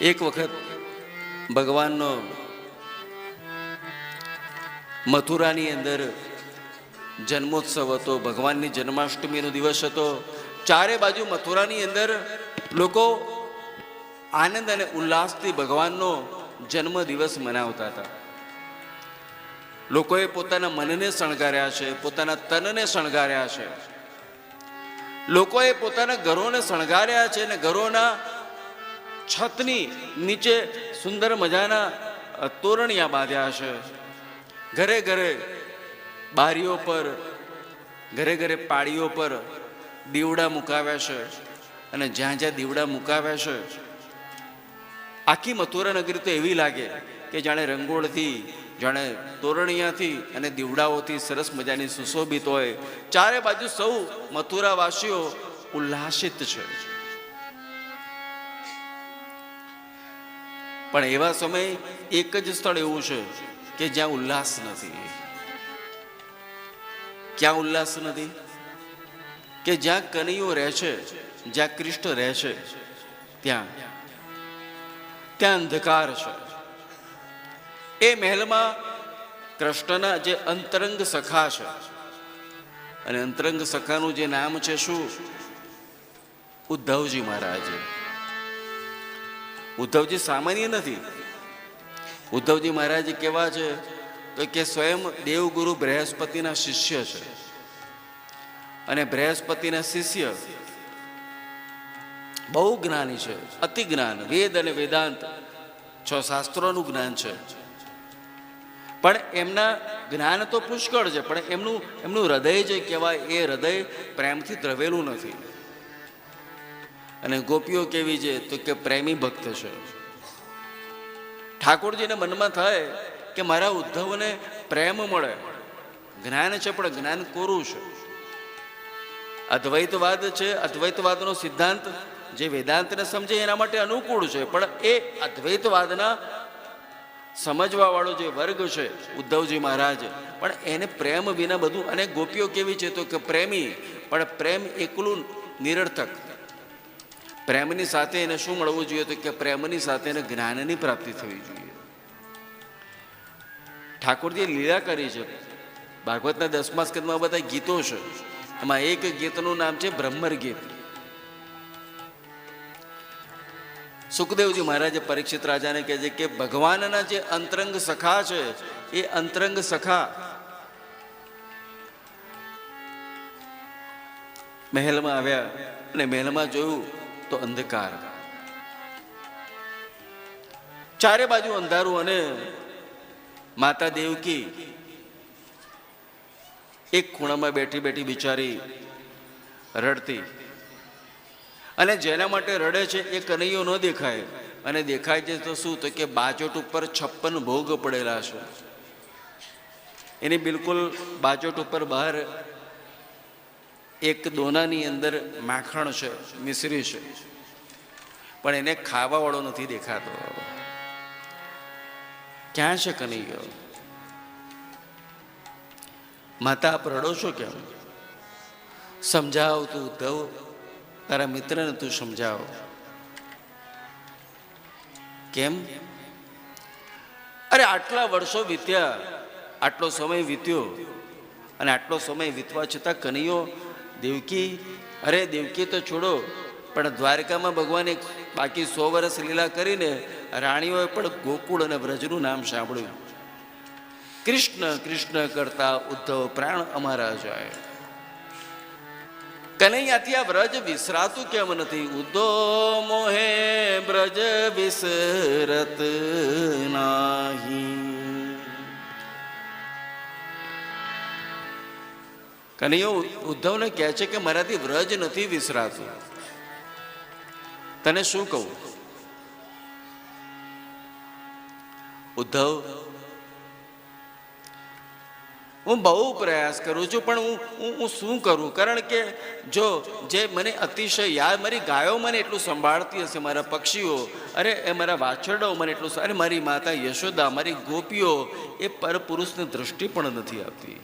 એક વખત ભગવાનનો મથુરાની અંદર જન્મોત્સવ હતો, ભગવાનની જન્માષ્ટમીનો દિવસ હતો. ચારે બાજુ મથુરાની અંદર લોકો આનંદ અને ઉલ્લાસથી ભગવાનનો જન્મ દિવસ મનાવતા હતા. લોકોએ પોતાના મનને શણગાર્યા છે, પોતાના તનને શણગાર્યા છે. લોકોએ પોતાના ઘરોને શણગાર્યા છે અને ઘરોના છતની નીચે સુંદર મજાના તોરણિયા બાંધ્યા છે ઘરે ઘરે બારીઓ પર, ઘરે ઘરે પાળીઓ પર દીવડા મુકાવ્યા છે અને જ્યાં જ્યાં દીવડા મુકાવ્યા છે. આખી મથુરા નગરી તો એવી લાગે કે જાણે રંગોળથી, જાણે તોરણિયાથી અને દીવડાઓથી સરસ મજાની સુશોભિત હોય. ચારે બાજુ સૌ મથુરાવાસીઓ ઉલ્લાસિત છે. પણ એવા સમયે એક જ સ્થળ એવું છે કે જ્યાં ઉલ્લાસ નથી. ક્યાં ઉલ્લાસ નથી? કે જ્યાં કનૈયો રહે છે, જ્યાં કૃષ્ણ રહે છે, ત્યાં. ત્યાં અંધકાર છે. એ મહેલમાં કૃષ્ણના જે અંતરંગ સખા છે, અને અંતરંગ સખાનું જે નામ છે શું? ઉદ્ધવજી મહારાજ. ઉદ્ધવજી સામાન્ય નથી. ઉદ્ધવજી મહારાજ કેવા છે તો કે સ્વયં દેવગુરુ બૃહસ્પતિના શિષ્ય છે. અને બૃહસ્પતિના શિષ્ય બહુ જ્ઞાની છે, અતિ જ્ઞાન, વેદ અને વેદાંત છ શાસ્ત્રોનું જ્ઞાન છે. પણ એમના જ્ઞાન તો પુષ્કળ છે, પણ એમનું એમનું હૃદય જે કહેવાય એ હૃદય પ્રેમથી દ્રવેલું નથી. અને ગોપીઓ કેવી છે તો કે પ્રેમી ભક્ત છે. ઠાકોરજીને મનમાં થાય કે મારા ઉદ્ધવને પ્રેમ મળે. જ્ઞાન છે, પણ જ્ઞાન કોરું છે. અદ્વૈતવાદ છે, અદ્વૈતવાદનો સિદ્ધાંત જે વેદાંતને સમજે એના માટે અનુકૂળ છે, પણ એ અદ્વૈતવાદના સમજવા વાળો જે વર્ગ છે, ઉદ્ધવજી મહારાજ, પણ એને પ્રેમ વિના બધું, અને ગોપીઓ કેવી છે તો કે પ્રેમી, પણ પ્રેમ એકલું નિરર્થક. પ્રેમની સાથે એને શું મળવું જોઈએ તો કે પ્રેમની સાથે એને જ્ઞાનની પ્રાપ્તિ થવી જોઈએ. ઠાકોરજીએ લીલા કરી છે. ભાગવતના દસમા સ્કંદમાં બધા ગીતો છે. એમાં એક ગીતનું નામ છે બ્રહ્મર ગીત. સુખદેવજી મહારાજે પરીક્ષિત રાજાને કહે છે કે ભગવાનના જે અંતરંગ સખા છે, એ અંતરંગ સખા મહેલમાં આવ્યા અને મહેલમાં જોયું તો અંધકાર. ચારે બાજુ અંધારું અને માતા દેવકી એક ખૂણામાં બેઠી બેઠી બિચારી રડતી. અને જેના માટે રડે છે એ કનૈયો ન દેખાય. અને દેખાય છે તો શું? તો કે બાજોટ ઉપર છપ્પન ભોગ પડેલા છે. એની બિલકુલ બાજોટ ઉપર બહાર એક દોનાની અંદર માખણ છે, મિશ્રી છે. પણ એને ખાવાવાળો નથી દેખાતો. ક્યાં છે કનૈયો? માતા, આપ છો કેમ? સમજાવ તું ઉદ્ધવ તારા મિત્રને તું સમજાવ. કેમ? અરે, આટલા વર્ષો વીત્યા, આટલો સમય વીત્યો, અને આટલો સમય વીતવા છતાં કનૈયો દેવકી, અરે દેવકી તો છોડો, પણ દ્વારકામાં ભગવાને બાકી સો વર્ષ લીલા કરીને રાણીઓએ પણ ગોકુળ અને વ્રજનું નામ સાંભળ્યું. કૃષ્ણ કૃષ્ણ કરતા ઉદ્ધવ પ્રાણ અમારા જાય. કનૈયાથી આ વ્રજ વિસરાતું કેમ નથી? ઉદ્ધો મોહે વ્રજ વિસરત નાહી. કનૈયો ઉદ્ધવને કહે છે કે મારાથી વ્રજ નથી વિસરાતું. તને શું કહું? ઉદ્ધવ, હું બહુ પ્રયાસ કરું છું, પણ હું હું શું કરું? કારણ કે જો, જે મને અતિશય યાદ, મારી ગાયો મને એટલું સંભાળતી હશે, મારા પક્ષીઓ, અરે, એ મારા વાછરડાઓ મને એટલું અરે, મારી માતા યશોદા, મારી ગોપીઓ, એ પરપુરુષની દૃષ્ટિ પણ નથી આવતી.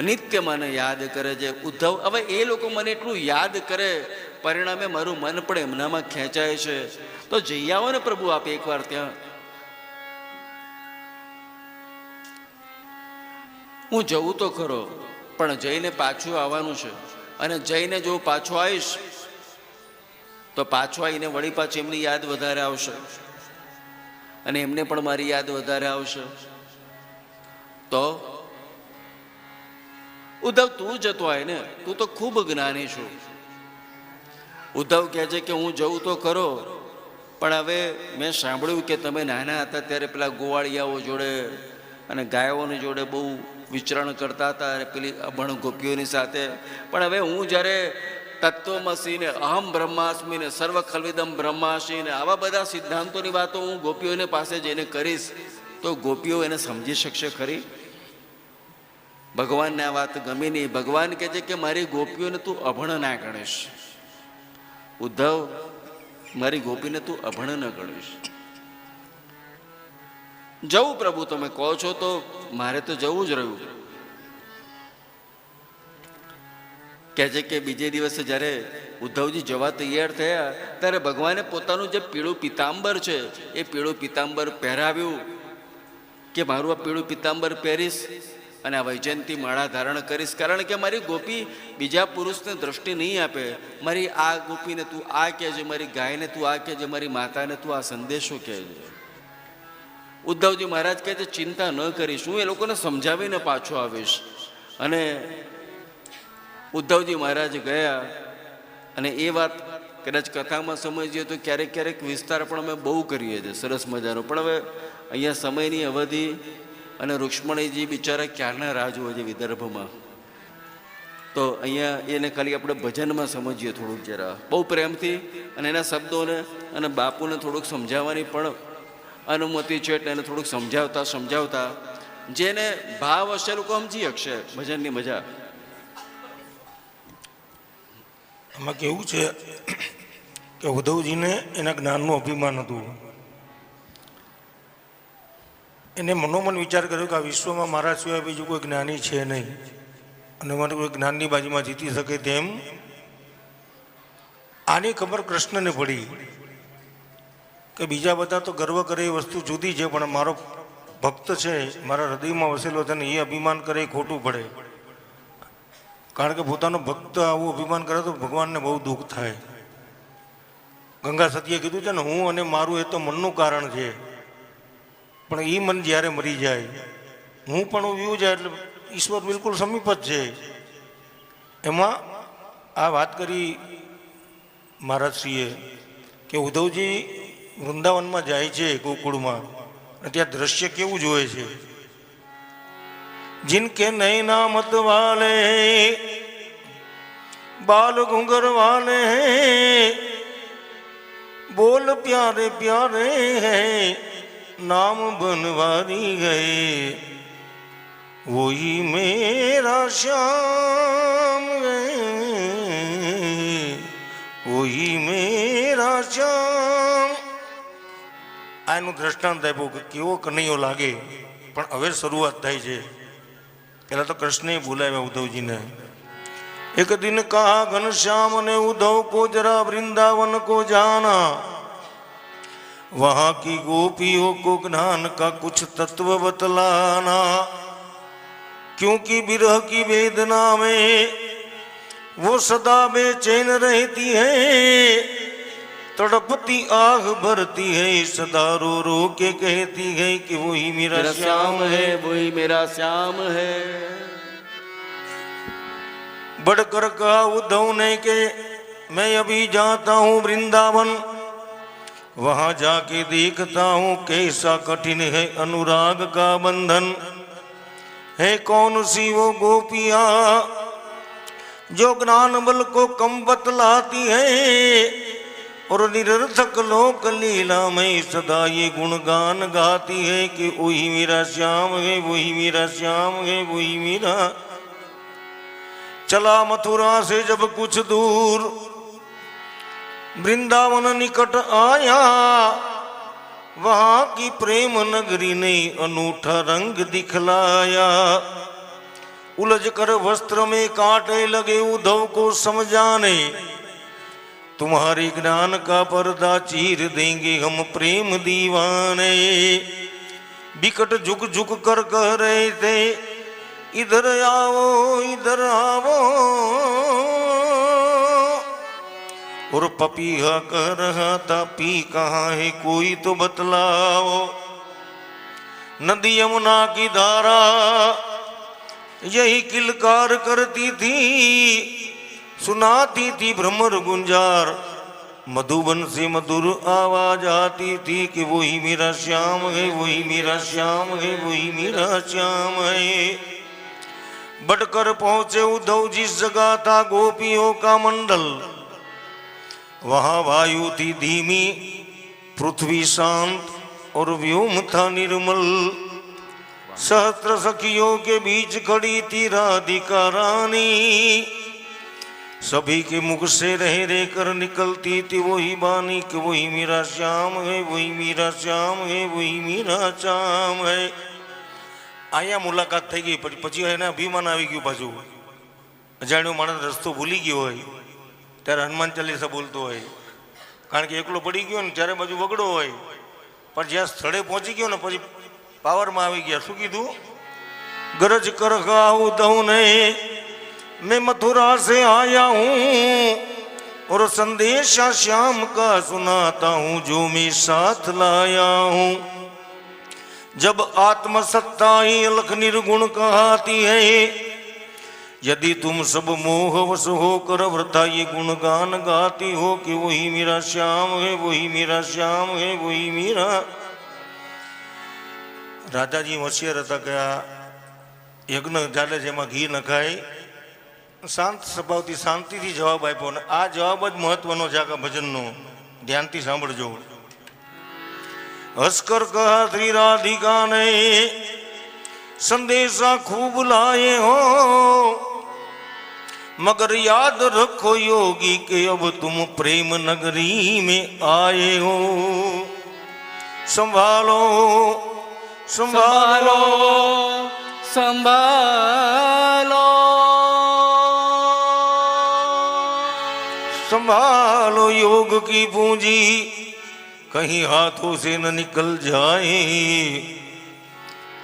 નિત્ય મને યાદ કરે છે. ઉદ્ધવ, હવે એ લોકો મને એટલું યાદ કરે, પરિણામે મારું મન પણ એમનામાં ખેંચાય છે. તો જઈ આવો ને પ્રભુ આપ એકવાર ત્યાં. હું જવું તો ખરો, પણ જઈને પાછું આવવાનું છે. અને જઈને જો પાછો આવીશ, તો પાછો આવીને વળી પાછી એમની યાદ વધારે આવશે. અને એમને પણ મારી યાદ વધારે આવશે. તો ઉદ્ધવ, તું જતો હોય ને. તું તો ખૂબ જ્ઞાની છું. ઉદ્ધવ કહે છે કે હું જઉં તો ખરો, પણ હવે મેં સાંભળ્યું કે તમે નાના હતા ત્યારે પેલા ગોવાળિયાઓ જોડે અને ગાયોની જોડે બહુ વિચરણ કરતા હતા પેલી અભણ ગોપીઓની સાથે. પણ હવે હું જ્યારે તત્વમસી અહમ બ્રહ્માસ્મિ ને સર્વ ખલવિદમ બ્રહ્માસી ને આવા બધા સિદ્ધાંતોની વાતો હું ગોપીઓને પાસે જઈને કરીશ, તો ગોપીઓ એને સમજી શકશે ખરી? ભગવાનને આ વાત ગમી નહીં. ભગવાન કહે છે કે મારી ગોપીઓને તું અભણ ના ગણીશ. ઉદ્ધવ, મારી ગોપીને તું અભણ ન ગણીશ. જવું પ્રભુ, તમે કહો છો તો મારે તો જવું જ રહ્યું. કહે છે કે બીજે દિવસે જ્યારે ઉદ્ધવજી જવા તૈયાર થયા, ત્યારે ભગવાને પોતાનું જે પીળું પિતાંબર છે, એ પીળું પિતાંબર પહેરાવ્યું કે મારું આ પીળું પિતાંબર પહેરીશ? અને આ વૈજયંતી માળા ધારણ કરીશ. કારણ કે મારી ગોપી બીજા પુરુષને દ્રષ્ટિ નહીં આપે. મારી આ ગોપીને તું આ કહેજે, મારી ગાયને તું આ કહેજે, મારી માતાને તું આ સંદેશો કહેજે. ઉદ્ધવજી મહારાજ કહે છે, ચિંતા ન કરીશ, હું એ લોકોને સમજાવીને પાછો આવીશ. અને ઉદ્ધવજી મહારાજ ગયા અને એ વાત કદાચ કથામાં સમજીએ તો ક્યારેક ક્યારેક વિસ્તાર પણ અમે બહુ કરીએ છીએ, સરસ મજાનો. પણ હવે અહીંયા સમયની અવધિ અને રુક્ષ્મણીજી બિચારા ક્યારના રાહ જુએ છે વિદર્ભમાં? તો અહીંયા એને ખાલી આપણે ભજનમાં સમજીએ થોડુંક જરા. બહુ પ્રેમથી અને એના શબ્દોને અને બાપુને થોડુંક સમજાવવાની પણ અનુમતિ છે એટલે એને થોડુંક સમજાવતા સમજાવતા. જેને ભાવ હશે લોકો સમજી શકશે ભજનની મજા. આમાં કેવું છે કે ઉદ્ધવજીને એના જ્ઞાનનું અભિમાન હતું. એને મનોમન વિચાર કર્યો કે આ વિશ્વમાં મારા સિવાય બીજું કોઈ જ્ઞાની છે નહીં. અને મને કોઈ જ્ઞાનની બાજુમાં જીતી શકે તેમ આની ખબર કૃષ્ણને પડી કે બીજા બધા તો ગર્વ કરે એ વસ્તુ જુદી છે, પણ મારો ભક્ત છે, મારા હૃદયમાં વસેલો છે ને એ અભિમાન કરે એ ખોટું પડે. કારણ કે પોતાનો ભક્ત આવું અભિમાન કરે તો ભગવાનને બહુ દુઃખ થાય. ગંગા સતીએ કીધું છે ને, હું અને મારું એ તો મનનું કારણ છે. પણ એ મન જ્યારે મરી જાય, હું પણ ઉભ્યું જાય એટલે ઈશ્વર બિલકુલ સમીપ જ છે. એમાં આ વાત કરી મહારાજશ્રીએ કે ઉદ્ધવજી વૃંદાવનમાં જાય છે ગોકુળમાં, અને ત્યાં દ્રશ્ય કેવું જોવે છે? જિનકે નૈના મત વાલે બાલ ઘુંઘર વાલે બોલ પ્યારે પ્યારે હૈ નામ બનવારી ગઈ. વોહી મેરા શ્યામ વોહી મેરા શ્યામ. આનું દ્રષ્ટાંત આપ્યું કે કેવો કનૈયો લાગે. પણ હવે શરૂઆત થાય છે. પહેલાં તો કૃષ્ણે બોલાવ્યા ઉદ્ધવજીને. એક દિન કહા ઘનશ્યામ ને ઉદ્ધવ કોજરા વૃંદાવન કો જાના. वहाँ की गोपियों को ज्ञान का कुछ तत्व बतलाना। क्योंकि विरह की वेदना में वो सदा बेचैन रहती है तड़पती आग भरती है सदा रो रो के कहती है कि वही मेरा मेरा श्याम है है। वही मेरा श्याम है। बढ़कर कहा उद्धव ने के मैं अभी जाता हूँ वृंदावन वहाँ जाके देखता हूँ कैसा कठिन है अनुराग का बंधन। है कौन सी वो गोपिया जो ज्ञान बल को कम बतलाती है और निरर्थक लोक लीला में सदा ये गुणगान गाती है कि वही मेरा श्याम है, वही मेरा श्याम है, वही मेरा। चला मथुरा से जब कुछ दूर वृंदावन निकट आया वहां की प्रेम नगरी ने अनूठा रंग दिखलाया उलझ कर वस्त्र में कांटे लगे उद्धव को समझाने तुम्हारे ज्ञान का पर्दा चीर देंगे हम प्रेम दीवाने बिकट झुक झुक कर कह रहे थे इधर आओ इधर आओ और पपीहा कह रहा था, पी कहाँ है, कोई तो बतलाओ। नदी यमुना की धारा यही किलकार करती थी, सुनाती थी भ्रमर गुंजार। मधुबन से मधुर आवाज़ आती थी कि वही मेरा श्याम है, वही मेरा श्याम है, वही मेरा श्याम है। बढ़कर पहुँचे उद्धव जिस जगह था गोपियों का मंडल। वहां वायु थी धीमी पृथ्वी शांत और व्योम था निर्मल सहस्त्र सखियों के बीच खड़ी थी राधिका रानी सभी के मुख से रह रह कर निकलती थी वही बानी कि वही मेरा श्याम है वही मेरा श्याम है वही मेरा श्याम है અહીંયા મુલાકાત થઈ ગઈ પછી પછી એને અભિમાન આવી ગયું પાછું અજાણ્યો માણસ રસ્તો ભૂલી ગયો હોય ત્યારે હનુમાન ચાલીસા બોલતો હોય કારણ કે એકલો પડી ગયો ને ત્યારે બાજુ વગડો હોય પણ જ્યાં સ્થળે પહોંચી ગયો ને પછી પાવરમાં આવી ગયા શું કીધું गरज कर गाऊ दऊ ने मैं मथुरा से आया हूँ और संदेशा श्याम का सुनाता हूँ जो मैं साथ लाया हूँ जब आत्मसत्ता ही अलख निर्गुण कहाती है यदि तुम सब मोह वश होकर वृथा ये गुणगान गाती हो कि वही मेरा श्याम है वही मेरा श्याम है वही मेरा રાજાજી હોશિયાર હતા કે આ યજ્ઞ ચાલે છે એમાં ઘી નખાય શાંત સ્વભાવથી શાંતિથી જવાબ આપ્યો ને આ જવાબ જ મહત્વનો છે આખા ભજનનો ધ્યાનથી સાંભળજો હસકર કહા શ્રી રાધિકા ને संदेशा खूब लाए हो मगर याद रखो योगी के अब तुम प्रेम नगरी में आए हो। संभालो संभालो। संभालो। संभालो योग की पूंजी कहीं हाथों से न निकल जाए।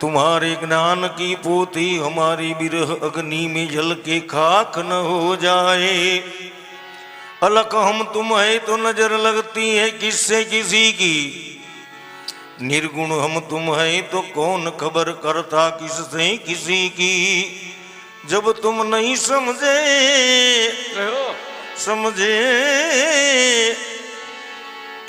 तुम्हारे ज्ञान की पोती हमारी बिरह अग्नि में जल के खाक न हो जाए। अलग हम तुम्हें तो नज़र लगती है किससे किसी की? निर्गुण हम तुम है तो कौन खबर करता किससे किसी की? जब तुम नहीं समझे समझे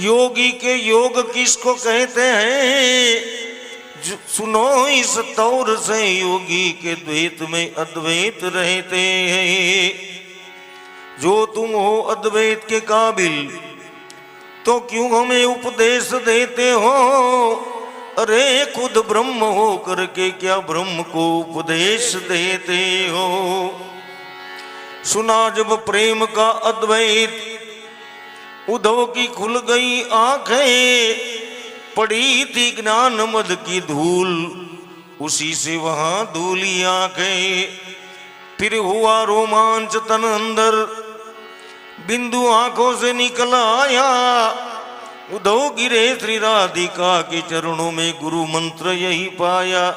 योगी के योग किसको कहते हैं? सुनो इस तौर से योगी के द्वैत में अद्वैत रहते हैं। जो तुम हो अद्वैत के काबिल तो क्यों हमें उपदेश देते हो? अरे, खुद ब्रह्म हो करके क्या ब्रह्म को उपदेश देते हो? सुना जब प्रेम का अद्वैत, उद्धव की खुल गई आँखें पड़ी थी ज्ञान मद की धूल, उसी से वहाँ धूली गए फिर हुआ रोमांच तन अंदर, बिंदु आँखों से निकल आया। उदो गिरे श्री राधिका के चरणों में गुरु मंत्र यही पाया।